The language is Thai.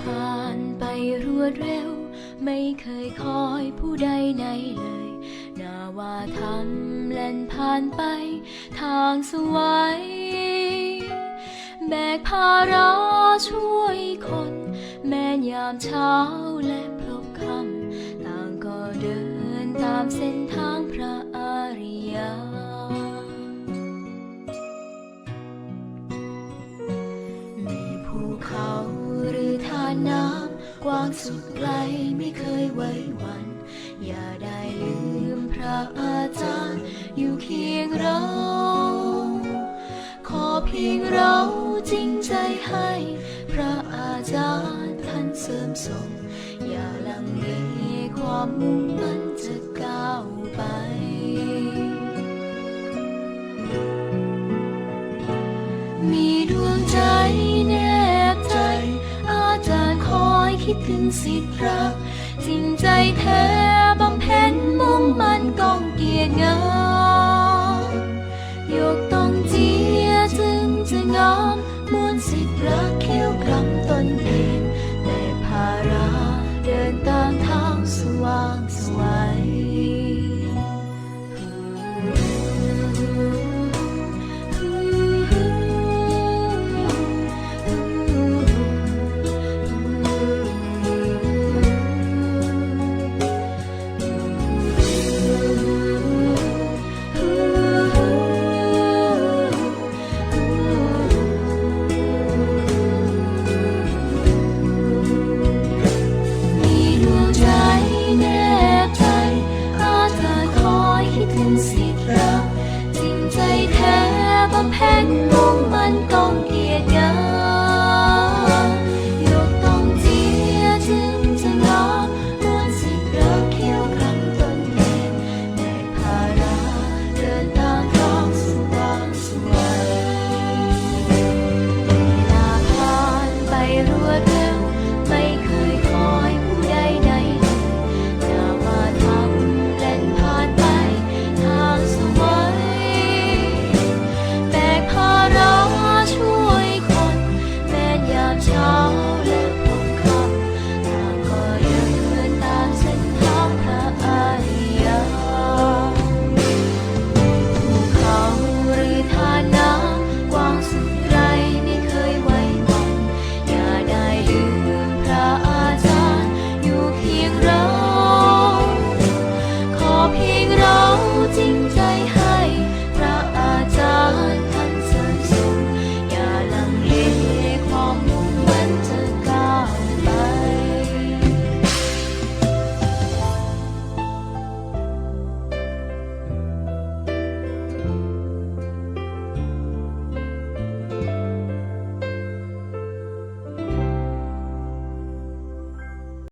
ผ่านไปรวดเร็ว ไม่เคยคอยผู้ใดในเลย นาว่าทำเล่นผ่านไป ทางสวย แบกภาระช่วยคน แม้ยามเช้าและพลบค่ำต่างก็เดินตามเส้นทางพระ กว้างสุดไกลไม่เคยไว้วัน อย่าได้ลืมพระอาจารย์อยู่เคียงเรา ขอเพียงเราจริงใจให้ พระอาจารย์ท่านเสริมส่ง อย่าลังเลความมุ่งมั่นจะก้าวไป คิดถึงสิทธิ์รักจริงใจแท้บำเพ็ญมุ่งมันกองเกียรติงามยกต้องเจียจึงจะงามมวลสิทธิ์รักเขี้ยวกรำตนเองแต่ภาระเดินตามทางสว่าง คิดถึงสิทธิ์รักจริงใจแท้บำเพ็ญ 今天